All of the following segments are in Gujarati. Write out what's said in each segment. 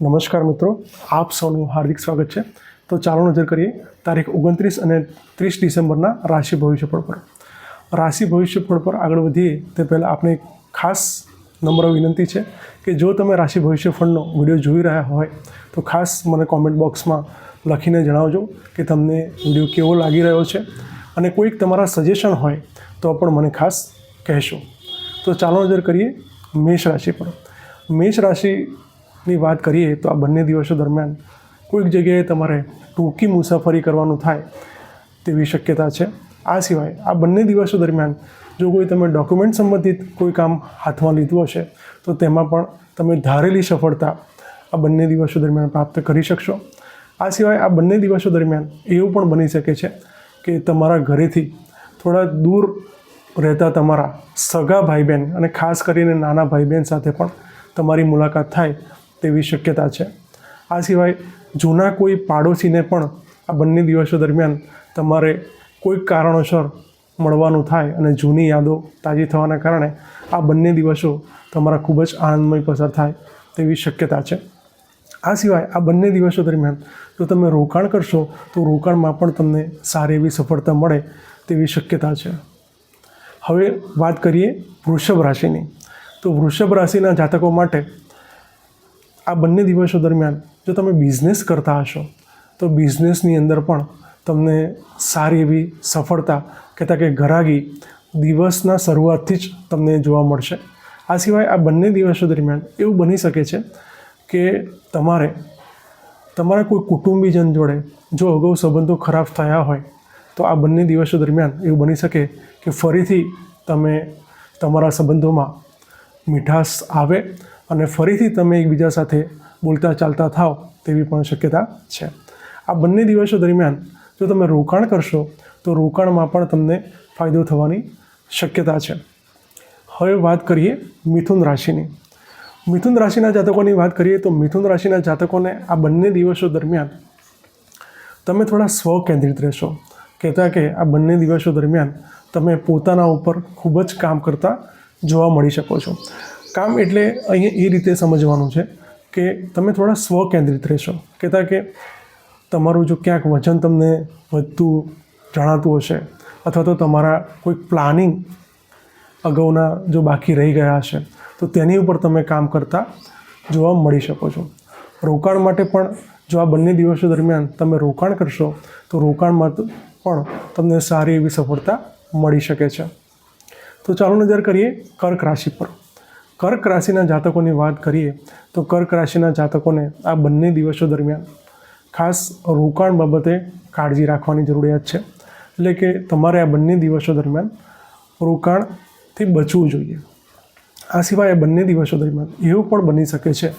નમસ્કાર મિત્રો, આપ સૌનું હાર્દિક સ્વાગત છે. તો ચાલો નજર કરીએ, તારીખ ઓગણત્રીસ અને ત્રીસ ડિસેમ્બરના રાશિ ભવિષ્યફળ પર. રાશિ ભવિષ્યફળ પર આગળ વધીએ, તે પહેલાં આપણે ખાસ નમ્ર વિનંતી છે કે જો તમે રાશિ ભવિષ્યફળનો વીડિયો જોઈ રહ્યા હોય, તો ખાસ મને કોમેન્ટ બોક્સમાં લખીને જણાવજો કે તમને વીડિયો કેવો લાગી રહ્યો છે. અને કોઈક તમારા સજેશન હોય, તો પણ મને ખાસ કહેશો. તો ચાલો નજર કરીએ, મેષ રાશિ પર. મેષ રાશિની વાત કરીએ તો આ બંને દિવસો દરમિયાન કોઈક જગ્યાએ તમારે ટૂંકી મુસાફરી કરવાનું થાય તેવી શક્યતા છે. આ સિવાય આ બંને દિવસો દરમિયાન જો કોઈ તમે ડોક્યુમેન્ટ સંબંધિત કોઈ કામ હાથમાં લીધું હશે, તો તેમાં પણ તમે ધારેલી સફળતા આ બંને દિવસો દરમિયાન પ્રાપ્ત કરી શકશો. આ સિવાય આ બંને દિવસો દરમિયાન એવું પણ બની શકે છે કે તમારા ઘરેથી થોડા દૂર રહેતા તમારા સગા ભાઈ બહેન અને ખાસ કરીને નાના ભાઈ બહેન સાથે પણ તમારી મુલાકાત થાય તેવી શક્યતા છે. આ સિવાય જૂના કોઈ પાડોશીને પણ આ બંને દિવસો દરમિયાન તમારે કોઈક કારણોસર મળવાનું થાય અને જૂની યાદો તાજી થવાના કારણે આ બંને દિવસો તમારા ખૂબ જ આનંદમય પસાર થાય તેવી શક્યતા છે. આ સિવાય આ બંને દિવસો દરમિયાન જો તમે રોકાણ કરશો, તો રોકાણમાં પણ તમને સારી એવી સફળતા મળે તેવી શક્યતા છે. હવે વાત કરીએ વૃષભ રાશિની. તો વૃષભ રાશિના જાતકો માટે આ બંને દિવસો દરમિયાન જો તમે બિઝનેસ કરતા હશો, તો બિઝનેસની અંદર પણ તમને સારી એવી સફળતા કહેતા કે ઘરાગી દિવસના શરૂઆતથી જ તમને જોવા મળશે. આ સિવાય આ બંને દિવસો દરમિયાન એવું બની શકે છે કે તમારે, તમારા કોઈ કુટુંબીજન જોડે જો અગાઉ સંબંધો ખરાબ થયા હોય, તો આ બંને દિવસો દરમિયાન એવું બની શકે કે ફરીથી તમે તમારા સંબંધોમાં મીઠાશ આવે અને ફરીથી તમે એકબીજા સાથે બોલતા ચાલતા થાવ તેવી પણ શક્યતા છે. આ બંને દિવસો દરમિયાન જો તમે રોકાણ કરશો, તો રોકાણમાં પણ તમને ફાયદો થવાની શક્યતા છે. હવે વાત કરીએ મિથુન રાશિની. મિથુન રાશિના જાતકોની વાત કરીએ તો મિથુન રાશિના જાતકોને આ બંને દિવસો દરમિયાન તમે થોડા સ્વ કેન્દ્રિત રહેશો. કહેતા કે આ બંને દિવસો દરમિયાન તમે પોતાના ઉપર ખૂબ જ કામ કરતા જોવા મળી શકો છો. કામ એટલે અહીંયા એ રીતે સમજવાનું છે કે તમે થોડા સ્વ કેન્દ્રિત રહેશો. કહેતા કે તમારું જો ક્યાંક વજન તમને વધતું જણાતું હશે અથવા તો તમારા કોઈક પ્લાનિંગ અગાઉના જો બાકી રહી ગયા હશે, તો તેની ઉપર તમે કામ કરતા જોવા મળી શકો છો. રોકાણ માટે પણ જો આ બંને દિવસો દરમિયાન તમે રોકાણ કરશો, તો રોકાણમાં પણ તમને સારી એવી સફળતા મળી શકે છે. તો ચાલો નજર કરીએ કર્ક રાશિ પર. કર્ક રાશિના જાતકોની વાત કરીએ તો કર્ક રાશિના જાતકોને આ બંને દિવસો દરમિયાન ખાસ રોકાણ બાબતે કાળજી રાખવાની જરૂરિયાત છે. એટલે કે તમારે આ બંને દિવસો દરમિયાન રોકાણથી બચવું જોઈએ. આ સિવાય આ બંને દિવસો દરમિયાન એવું પણ બની શકે છે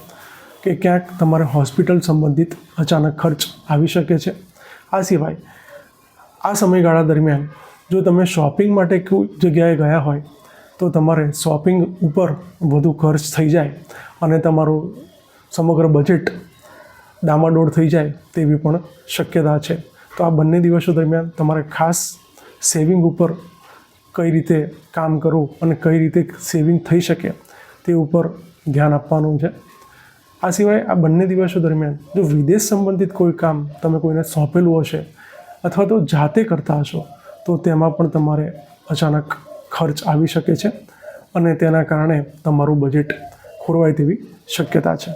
કે ક્યાંક તમારે હોસ્પિટલ સંબંધિત અચાનક ખર્ચ આવી શકે છે. આ સિવાય આ સમયગાળા દરમિયાન જો તમે શોપિંગ માટે કોઈ જગ્યાએ ગયા હોય તો તમારે શોપિંગ ઉપર વધુ ખર્ચ થઈ જાય અને તમારું સમગ્ર બજેટ ડામાડોળ થઈ જાય તેવી પણ શક્યતા છે. તો આ બંને દિવસો દરમિયાન તમારે ખાસ સેવિંગ ઉપર કઈ રીતે કામ કરવું અને કઈ રીતે સેવિંગ થઈ શકે તે ઉપર ધ્યાન આપવાનું છે. આ સિવાય આ બંને દિવસો દરમિયાન જો વિદેશ સંબંધિત કોઈ કામ તમે કોઈને સોંપેલું હશે અથવા તો જાતે કરતા હશો, તો તેમાં પણ તમારે અચાનક ખર્ચ આવી શકે છે અને તેના કારણે તમારું બજેટ ખોરવાય તેવી શક્યતા છે.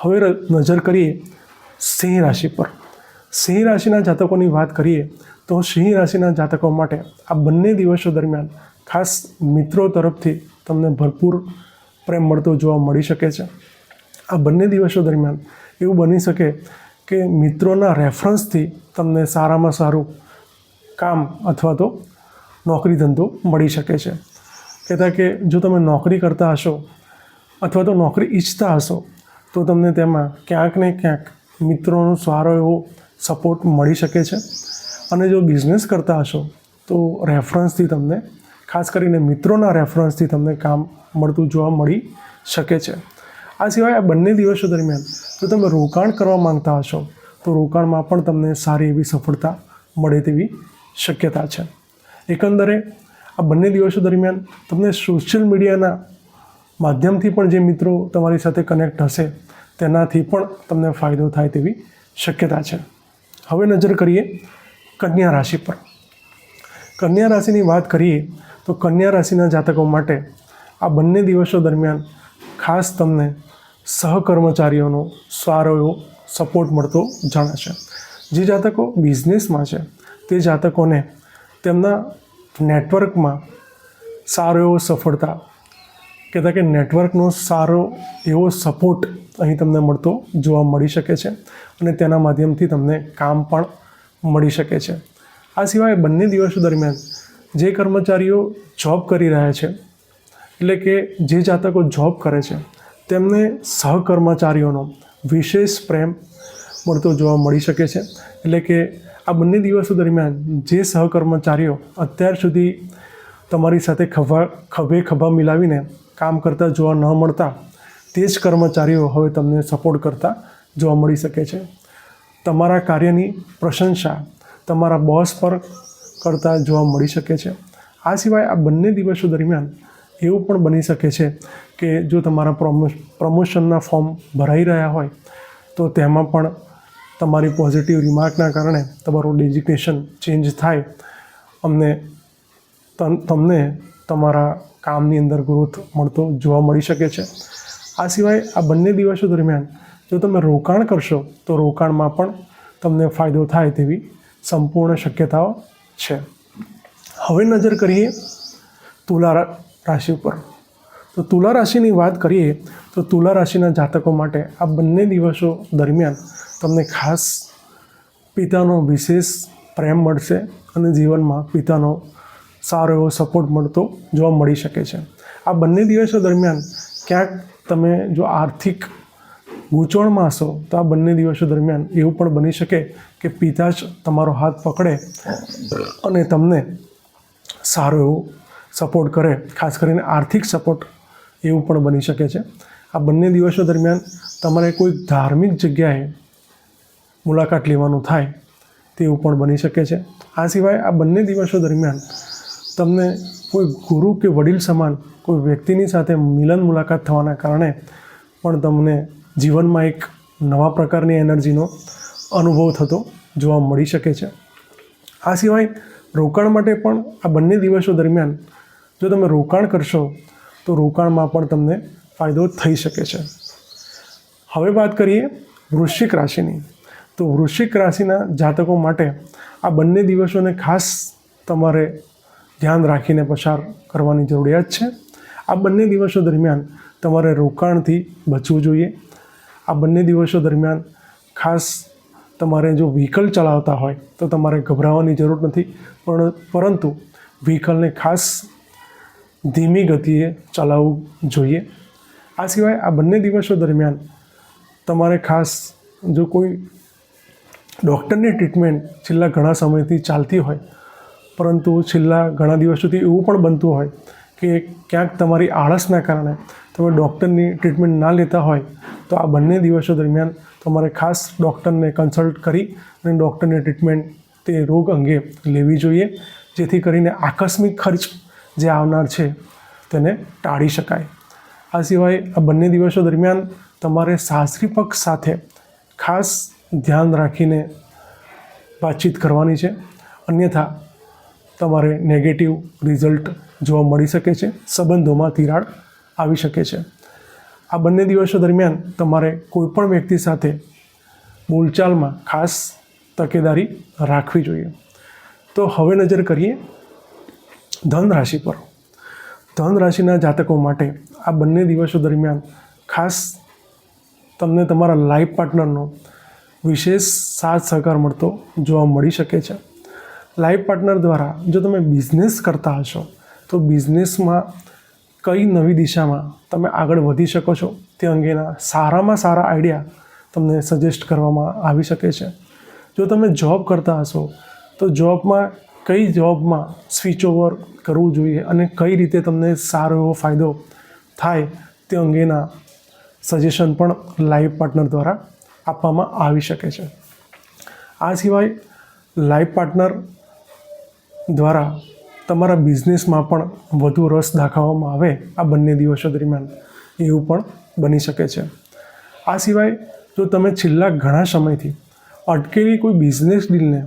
હવે નજર કરીએ સિંહ રાશિ પર. સિંહ રાશિના જાતકોની વાત કરીએ તો સિંહ રાશિના જાતકો માટે આ બંને દિવસો દરમિયાન ખાસ મિત્રો તરફથી તમને ભરપૂર પ્રેમ મળતો જોવા મળી શકે છે. આ બંને દિવસો દરમિયાન એવું બની શકે કે મિત્રોના રેફરન્સથી તમને સારામાં સારું કામ અથવા તો નોકરી ધંધો મળી શકે છે. કહેતા કે જો તમે નોકરી કરતા હશો અથવા તો નોકરી ઈચ્છતા હશો, તો તમને તેમાં ક્યાંક ને ક્યાંક મિત્રોનો સારો એવો સપોર્ટ મળી શકે છે. અને જો બિઝનેસ કરતા હશો, તો રેફરન્સથી તમને, ખાસ કરીને મિત્રોના રેફરન્સથી તમને કામ મળતું જોવા મળી શકે છે. આ સિવાય આ બંને દિવસો દરમિયાન જો તમે રોકાણ કરવા માંગતા હશો, તો રોકાણમાં પણ તમને સારી એવી સફળતા મળે તેવી શક્યતા છે. એકંદરે આ બંને દિવસો દરમિયાન તમને સોશિયલ મીડિયાના માધ્યમથી પણ જે મિત્રો તમારી સાથે કનેક્ટ હશે, તેનાથી પણ તમને ફાયદો થાય તેવી શક્યતા છે. હવે નજર કરીએ કન્યા રાશિ પર. કન્યા રાશિની વાત કરીએ તો કન્યા રાશિના જાતકો માટે આ બંને દિવસો દરમિયાન ખાસ તમને સહકર્મચારીઓનો સારો એવો સપોર્ટ મળતો જણાશે. જે જાતકો બિઝનેસમાં છે, તે જાતકોને તેમના નેટવર્કમાં સારો એવો સફળતા, કહેતા કે નેટવર્કનો સારો એવો સપોર્ટ અહીં તમને મળતો જોવા મળી શકે છે અને તેના માધ્યમથી તમને કામ પણ મળી શકે છે. આ સિવાય બંને દિવસો દરમિયાન જે કર્મચારીઓ જોબ કરી રહ્યા છે, એટલે કે જે જાતકો જોબ કરે છે, તેમને સહકર્મચારીઓનો વિશેષ પ્રેમ મળતો જોવા મળી શકે છે. એટલે કે આ બંને દિવસો દરમિયાન જે સહકર્મચારીઓ અત્યાર સુધી તમારી સાથે ખભા ખભે ખભા મિલાવીને કામ કરતા જોવા ન મળતા, તે જ કર્મચારીઓ હવે તમને સપોર્ટ કરતા જોવા મળી શકે છે. તમારા કાર્યની પ્રશંસા તમારા બોસ પર કરતા જોવા મળી શકે છે. આ સિવાય આ બંને દિવસો દરમિયાન એવું પણ બની શકે છે કે જો તમારા પ્રમો પ્રમોશનના ફોર્મ ભરાઈ રહ્યા હોય, તો તેમાં પણ તમારી પોઝિટિવ રિમાર્કના કારણે તમારું ડેઝિગ્નેશન ચેન્જ થાય. અમને તમ- તમને તમારા કામની અંદર ગ્રોથ મળતો જોવા મળી શકે છે. આ સિવાય આ બંને દિવસો દરમિયાન જો તમે રોકાણ કરશો, તો રોકાણમાં પણ તમને ફાયદો થાય તેવી સંપૂર્ણ શક્યતાઓ છે. હવે નજર કરીએ તુલા રાશિ ઉપર. તો તુલા રાશિની વાત કરીએ, તો તુલા રાશિના જાતકો માટે આ બંને દિવસો દરમિયાન તમને ખાસ પિતાનો વિશેષ પ્રેમ મળશે અને જીવનમાં પિતાનો સારો એવો સપોર્ટ મળતો જોવા મળી શકે છે. આ બંને દિવસો દરમિયાન ક્યાંક તમે જો આર્થિક ગૂંચવણમાં હશો, તો આ બંને દિવસો દરમિયાન એવું પણ બની શકે કે પિતા જ તમારો હાથ પકડે અને તમને સારો એવો સપોર્ટ કરે, ખાસ કરીને આર્થિક સપોર્ટ એવું પણ બની શકે છે. આ બંને દિવસો દરમિયાન તમારે કોઈ ધાર્મિક જગ્યાએ મુલાકાત લેવાનું થાય તેવું પણ બની શકે છે. આ સિવાય આ બંને દિવસો દરમિયાન તમને કોઈ ગુરુ કે વડીલ સમાન કોઈ વ્યક્તિની સાથે મિલન મુલાકાત થવાના કારણે પણ તમને જીવનમાં એક નવા પ્રકારની એનર્જીનો અનુભવ થતો જોવા મળી શકે છે. આ સિવાય રોકાણ માટે પણ આ બંને દિવસો દરમિયાન જો તમે રોકાણ કરશો તો રોકાણમાં પણ તમને ફાયદો થઈ શકે છે. હવે વાત કરીએ વૃશ્ચિક રાશિની. તો વૃશ્ચિક રાશિના જાતકો માટે આ બંને દિવસોને ખાસ તમારે ધ્યાન રાખીને પસાર કરવાની જરૂરિયાત છે. આ બંને દિવસો દરમિયાન તમારે રોકાણથી બચવું જોઈએ. આ બંને દિવસો દરમિયાન ખાસ તમારે જો વ્હીકલ ચલાવતા હોય તો તમારે ગભરાવાની જરૂર નથી. પણ પરંતુ વ્હીકલને ખાસ ધીમી ગતિએ ચલાવવું જોઈએ. આ સિવાય આ બંને દિવસો દરમિયાન તમારે ખાસ જો કોઈ ડૉક્ટરની ટ્રીટમેન્ટ છેલ્લા ઘણા સમયથી ચાલતી હોય, પરંતુ છેલ્લા ઘણા દિવસ સુધી એવું પણ બનતું હોય કે ક્યાંક તમારી આળસના કારણે તમે ડૉક્ટરની ટ્રીટમેન્ટ ના લેતા હોય, તો આ બંને દિવસો દરમિયાન તમારે ખાસ ડૉક્ટરને કન્સલ્ટ કરી અને ડૉક્ટરની ટ્રીટમેન્ટ તે રોગ અંગે લેવી જોઈએ, જેથી કરીને આકસ્મિક ખર્ચ જે આવનાર છે તેને ટાળી શકાય. આ સિવાય આ બંને દિવસો દરમિયાન તમારે સાસરી પક્ષ સાથે ખાસ ધ્યાન રાખીને વાતચીત કરવાની છે. અન્યથા, તમારે નેગેટિવ રિઝલ્ટ જોવા મળી શકે છે. સંબંધોમાં તિરાડ આવી શકે છે. આ બંને દિવસો દરમિયાન તમારે કોઈપણ વ્યક્તિ સાથે બોલચાલમાં ખાસ તકેદારી રાખવી જોઈએ. તો હવે નજર કરીએ ધન રાશિ પર. ધન રાશિના જાતકો માટે આ બંને દિવસો દરમિયાન ખાસ તમને તમારા લાઈફ પાર્ટનરનો વિશેષ સાથ સહકાર મળતો જોવા મળી શકે છે. લાઈફ પાર્ટનર દ્વારા જો તમે બિઝનેસ કરતા હશો, તો બિઝનેસમાં કઈ નવી દિશામાં તમે આગળ વધી શકો છો તે અંગેના સારામાં સારા આઈડિયા તમને સજેસ્ટ કરવામાં આવી શકે છે. જો તમે જોબ કરતા હશો, તો જોબમાં કઈ જોબમાં સ્વિચ ઓવર કરવું જોઈએ અને કઈ રીતે તમને સારો એવો ફાયદો થાય તે અંગેના સજેશન પણ લાઈફ પાર્ટનર દ્વારા આપવામાં આવી શકે છે. આ સિવાય લાઈફ પાર્ટનર દ્વારા તમારા બિઝનેસમાં પણ વધુ રસ દાખવવામાં આવે આ બંને દિવસો દરમિયાન એવું પણ બની શકે છે. આ સિવાય જો તમે છેલ્લા ઘણા સમયથી અટકેલી કોઈ બિઝનેસ ડીલને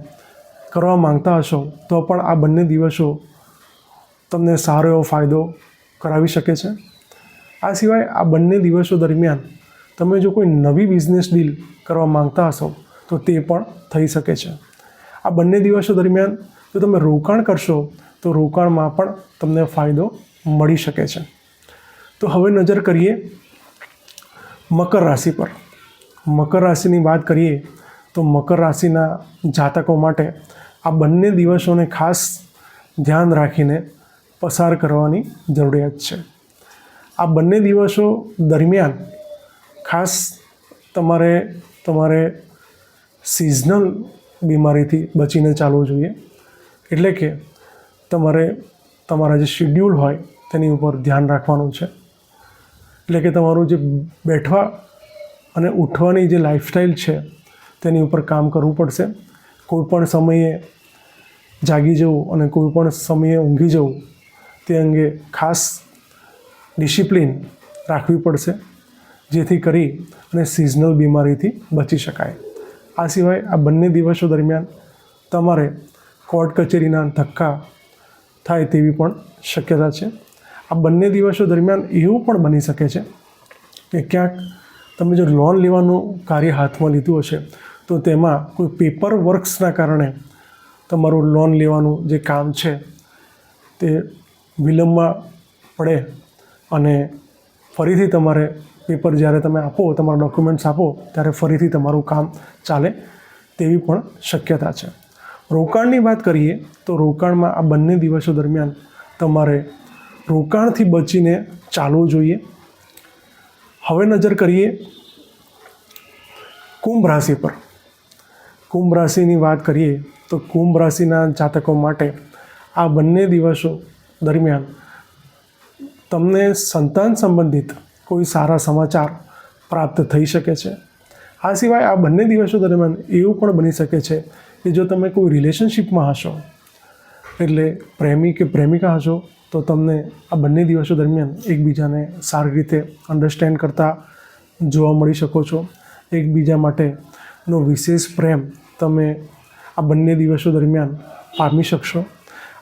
કરવા માંગતા હશો, તો પણ આ બંને દિવસો તમને સારો એવો ફાયદો કરાવી શકે છે. આ સિવાય આ બંને દિવસો દરમિયાન તમે જો કોઈ નવી બિઝનેસ ડીલ કરવા માંગતા હશો, તો તે પણ થઈ શકે છે. આ બંને દિવસો દરમિયાન જો તમે રોકાણ કરશો, તો રોકાણમાં પણ તમને ફાયદો મળી શકે છે. તો હવે નજર કરીએ મકર રાશિ પર. મકર રાશિની વાત કરીએ, તો મકર રાશિના જાતકો માટે આ બંને દિવસોને ખાસ ધ્યાન રાખીને પસાર કરવાની જરૂરિયાત છે. આ બંને દિવસો દરમિયાન ખાસ તમારે તમારે સિઝનલ બીમારીથી બચીને ચાલવું જોઈએ. એટલે કે તમારે, તમારા જે શિડ્યુલ હોય તેની ઉપર ધ્યાન રાખવાનું છે. એટલે કે તમારું જે બેઠવા અને ઉઠવાની જે લાઈફસ્ટાઈલ છે તેની ઉપર કામ કરવું પડશે. કોઈ પણ સમયે જાગી જવું અને કોઈ પણ સમયે ઊંઘી જવું તે અંગે ખાસ ડિસિપ્લિન રાખવી પડશે. જેથી કરી અને સિઝનલ બીમારીથી બચી શકાય. આ સિવાય આ બંને દિવસો દરમિયાન તમારે કોર્ટ કચેરીના ધક્કા થાય તેવી પણ શક્યતા છે. આ બંને દિવસો દરમિયાન એવું પણ બની શકે છે કે ક્યાંક તમે જો લોન લેવાનું કાર્ય હાથમાં લીધું હશે, તો તેમાં કોઈ પેપર વર્ક્સના કારણે તમારું લોન લેવાનું જે કામ છે તે વિલંબમાં પડે અને ફરીથી તમારે પેપર જ્યારે તમે આપો, તમારા ડોક્યુમેન્ટ્સ આપો, ત્યારે ફરીથી તમારું કામ ચાલે તેવી પણ શક્યતા છે. રોકાણની વાત કરીએ તો રોકાણમાં આ બંને દિવસો દરમિયાન તમારે રોકાણથી બચીને ચાલવું જોઈએ. હવે નજર કરીએ કુંભ રાશિ પર. કુંભ રાશિની વાત કરીએ તો કુંભ રાશિના જાતકો માટે આ બંને દિવસો દરમિયાન તમને સંતાન સંબંધિત કોઈ સારા સમાચાર પ્રાપ્ત થઈ શકે છે. આ સિવાય આ બંને દિવસો દરમિયાન એવું પણ બની શકે છે કે જો તમે કોઈ રિલેશનશિપમાં હશો, એટલે પ્રેમી કે પ્રેમિકા હશો, તો તમને આ બંને દિવસો દરમિયાન એકબીજાને સારી રીતે અન્ડરસ્ટેન્ડ કરતા જોવા મળી શકો છો. એકબીજા માટેનો વિશેષ પ્રેમ તમે આ બંને દિવસો દરમિયાન પામી શકશો.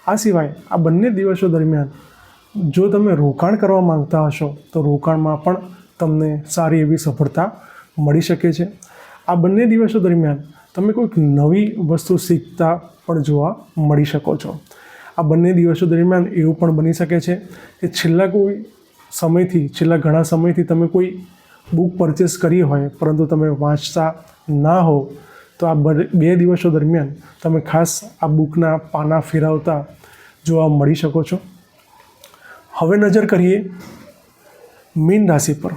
આ સિવાય આ બંને દિવસો દરમિયાન જો તમે રોકાણ કરવા માંગતા હશો, તો રોકાણમાં પણ તમને સારી એવી સફળતા મળી શકે છે. આ બંને દિવસો દરમિયાન તમે કોઈક નવી વસ્તુ શીખતા પણ જોવા મળી શકો છો. આ બંને દિવસો દરમિયાન એવું પણ બની શકે છે કે છેલ્લા કોઈ સમયથી, છેલ્લા ઘણા સમયથી તમે કોઈ બુક પરચેસ કરી હોય, પરંતુ તમે વાંચતા ના હો તો આ બે દિવસો દરમિયાન તમે ખાસ આ બુકના પાના ફેરવતા જોવા મળી શકો છો. હવે નજર કરીએ મીન રાશિ પર.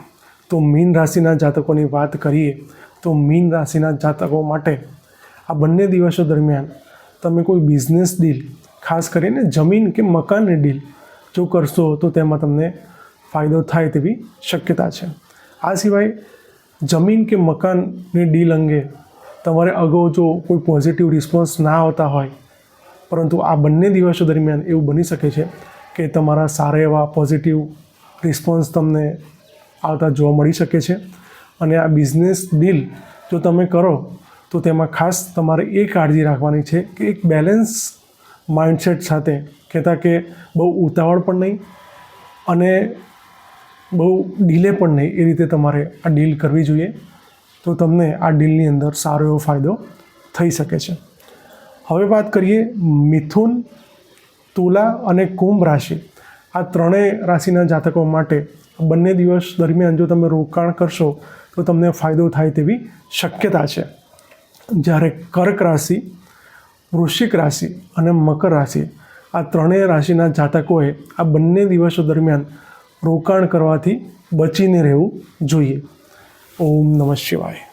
તો મીન રાશિના જાતકોની વાત કરીએ તો મીન રાશિના જાતકો માટે આ બંને દિવસો દરમિયાન તમે કોઈ બિઝનેસ ડીલ ખાસ કરીને જમીન કે મકાનની ડીલ જો કરશો તો તેમાં તમને ફાયદો થાય તેવી શક્યતા છે. આ સિવાય જમીન કે મકાનની ડીલ અંગે તમારે અગાઉ જો કોઈ પોઝિટિવ રિસ્પોન્સ ના આવતા હોય, પરંતુ આ બંને દિવસો દરમિયાન એવું બની શકે છે કે તમારા સારા એવા પોઝિટિવ રિસ્પોન્સ તમને આવતા જોવા મળી શકે છે. અને આ બિઝનેસ ડીલ જો તમે કરો, તો તેમાં ખાસ તમારે એ કાળજી રાખવાની છે કે એક બેલેન્સ માઇન્ડસેટ સાથે કહેતા કે બહુ ઉતાવળ પણ નહીં અને બહુ ડીલે પણ નહીં એ રીતે તમારે આ ડીલ કરવી જોઈએ, તો તમને આ ડીલની અંદર સારો એવો ફાયદો થઈ શકે છે. હવે વાત કરીએ મિથુન તુલા અને કુંભ રાશિ. આ ત્રણેય રાશિના જાતકો માટે બંને દિવસ દરમિયાન જો તમે રોકાણ કરશો, તો તમને ફાયદો થાય તેવી શક્યતા છે. જ્યારે કર્ક રાશિ, વૃશ્ચિક રાશિ અને મકર રાશિ આ ત્રણેય રાશિના જાતકોએ આ બંને દિવસો દરમિયાન રોકાણ કરવાથી બચીને રહેવું જોઈએ. ઓમ નમઃ શિવાય.